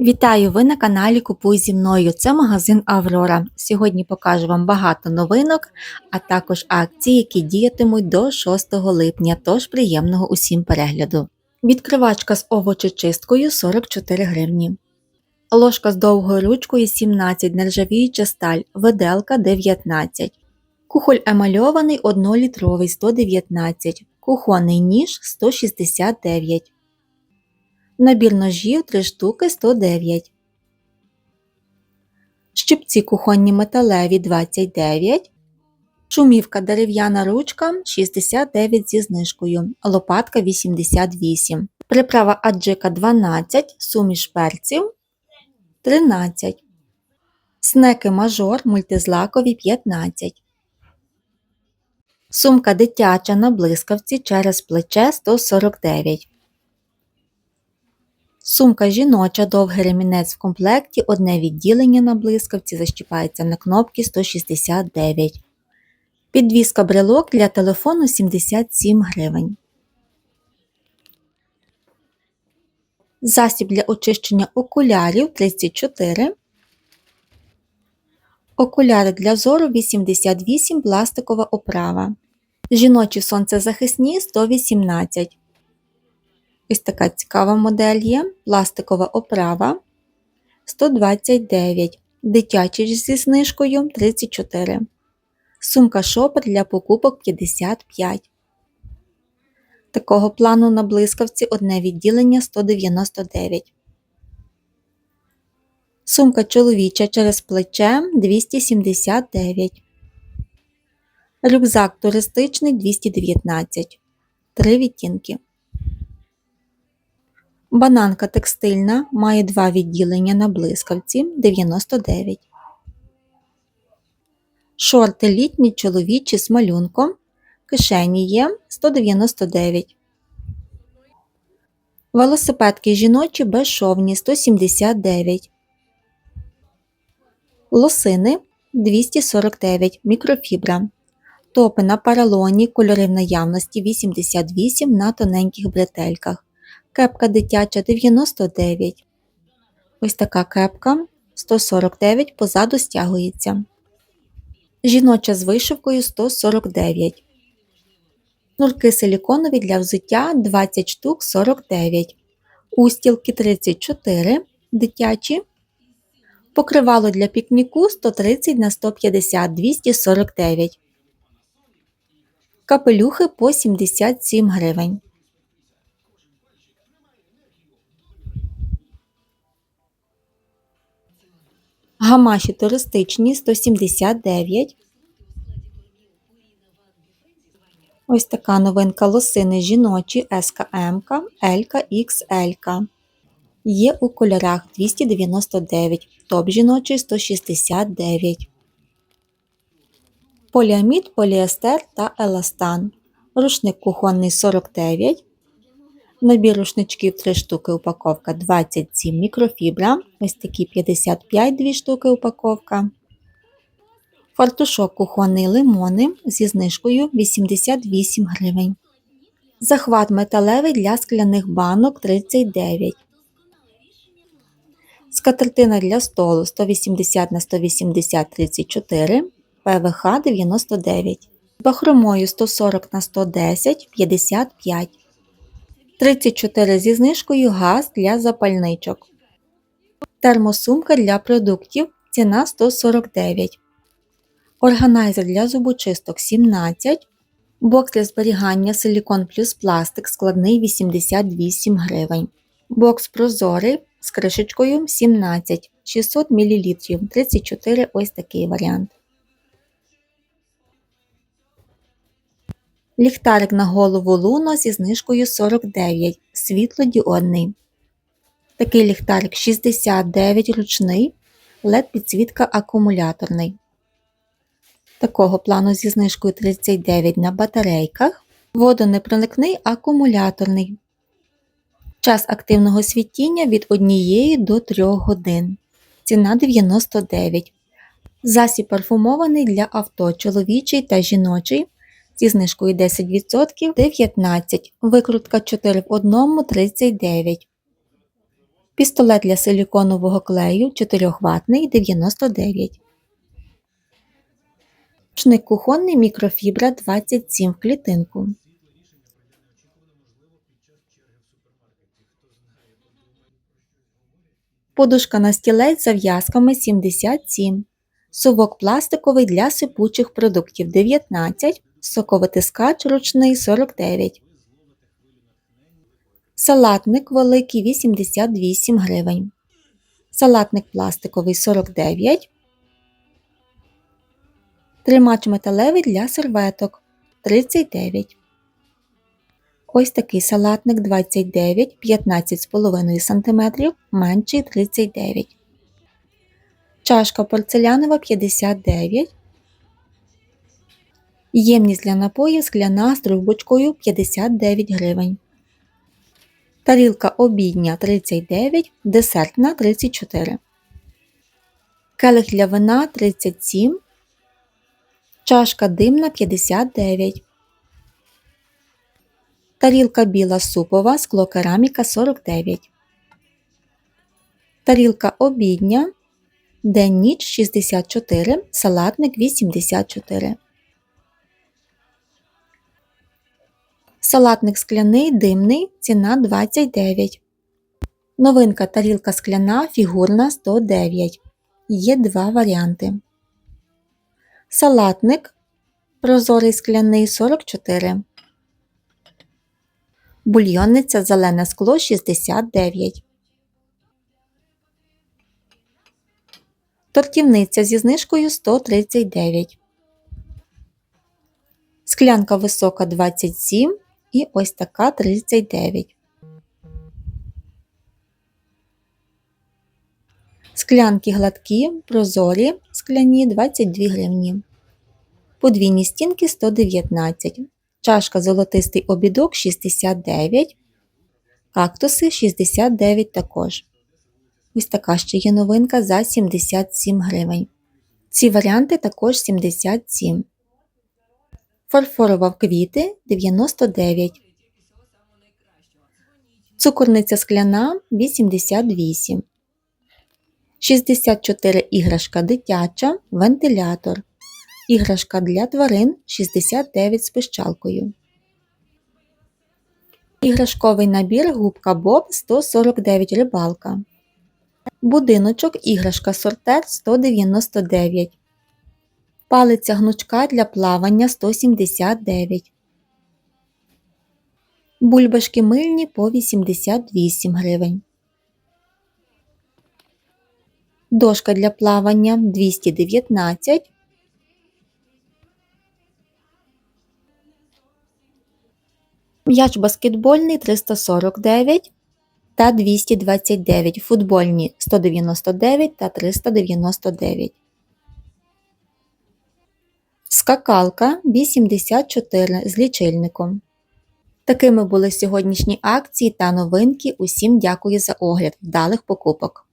Вітаю! Ви на каналі Купуй зі мною. Це магазин Аврора. Сьогодні покажу вам багато новинок, а також акції, які діятимуть до 6 липня, тож приємного усім перегляду. Відкривачка з овочечисткою 44 гривні. Ложка з довгою ручкою 17, нержавіюча сталь, виделка 19. Кухоль емальований 1-літровий 119, кухонний ніж 169. Набір ножів 3 штуки 109. Щипці кухонні металеві 29. Шумівка дерев'яна ручка 69 зі знижкою. Лопатка 88. Приправа аджика 12. Суміш перців 13. Снеки мажор мультизлакові 15. Сумка дитяча на блискавці через плече 149. Сумка жіноча, довгий ремінець в комплекті, одне відділення на блискавці защіпається на кнопки 169. Підвіска брелок для телефону 77 гривень. Засіб для очищення окулярів 34. Окуляри для зору 88 пластикова оправа. Жіночі сонцезахисні 118. Ось така цікава модель є. Пластикова оправа 129, дитячий зі знижкою 34. Сумка шопер для покупок 55. Такого плану на блискавці одне відділення 199. Сумка чоловіча через плече 279. Рюкзак туристичний 219. Три відтінки. Бананка текстильна має два відділення на блискавці 99. Шорти літні чоловічі з малюнком. Кишені є 199. Велосипедки жіночі безшовні 179. Лосини 249 мікрофібра. Топи на паралоні кольори в наявності 88 на тоненьких бретельках. Кепка дитяча 99. Ось така кепка 149 позаду стягується. Жіноча з вишивкою 149. Нурки силіконові для взуття 20 штук 49. Устілки 34 дитячі. Покривало для пікніку 130 на 150 249. Капелюхи по 77 гривень. Гамаші туристичні 179. Ось така новинка лосини жіночі СКМ, L, XL. Є у кольорах 299, топ жіночий 169. Поліамід, поліестер та еластан. Рушник кухонний 49. Набір рушничків 3 штуки упаковка 27 мікрофібра. Ось такі 55 2 штуки упаковка. Фартушок кухонний лимони зі знижкою 88 гривень. Захват металевий для скляних банок 39. Скатертина для столу 180 на 180 34. ПВХ 99. Бахромою 140 на 110 55. 34 зі знижкою газ для запальничок. Термосумка для продуктів. Ціна 149. Органайзер для зубочисток 17. Бокс для зберігання силікон плюс пластик складний 88 гривень. Бокс прозорий з кришечкою 17 600 мл. 34 ось такий варіант. Ліхтарик на голову Луно зі знижкою 49, світлодіодний. Такий ліхтарик 69 ручний, LED підсвітка акумуляторний. Такого плану зі знижкою 39 на батарейках. Водонепроникний акумуляторний. Час активного світіння від 1 до 3 годин. Ціна 99. Засіб парфумований для авто чоловічий та жіночий зі знижкою 10% 19, викрутка 4 в 1 39. Пістолет для силіконового клею 4 ватний 99. Рушник кухонний мікрофібра 27 в клітинку. Подушка на стілець з зав'язками 77. Сувок пластиковий для сипучих продуктів 19. Соковитискач ручний 49. Салатник великий 88 гривень. Салатник пластиковий 49. Тримач металевий для серветок 39. Ось такий салатник 29, 15,5 см, менший 39. Чашка порцелянова 59. Ємність для напоїв скляна з трубочкою 59 гривень. Тарілка обідня 39, десертна 34. Келих для вина 37. Чашка димна 59. Тарілка біла супова, склокераміка 49. Тарілка обідня. День ніч 64, салатник 84. Салатник скляний димний, ціна 29. Новинка тарілка скляна фігурна 109. Є два варіанти. Салатник прозорий скляний 44. Бульйонниця зелене скло 69. Тортівниця зі знижкою 139. Склянка висока 27 і ось така 39. Склянки гладкі, прозорі, скляні 22 гривні. Подвійні стінки 119. Чашка золотистий обідок 69. Кактуси 69 також. Ось така ще є новинка за 77 гривень. Ці варіанти також 77. Фарфорова квіти 99. Цукорниця скляна 88. 64 іграшка дитяча, вентилятор. Іграшка для тварин 69 з пищалкою. Іграшковий набір губка Боб 149 рибалка. Будиночок іграшка сортер 199. Палиця гнучка для плавання 179. Бульбашки мильні по 88 гривень. Дошка для плавання 219. М'яч баскетбольний 349 та 229, футбольні 199 та 399. Скакалка 84 з лічильником. Такими були сьогоднішні акції та новинки. Усім дякую за огляд. Вдалих покупок!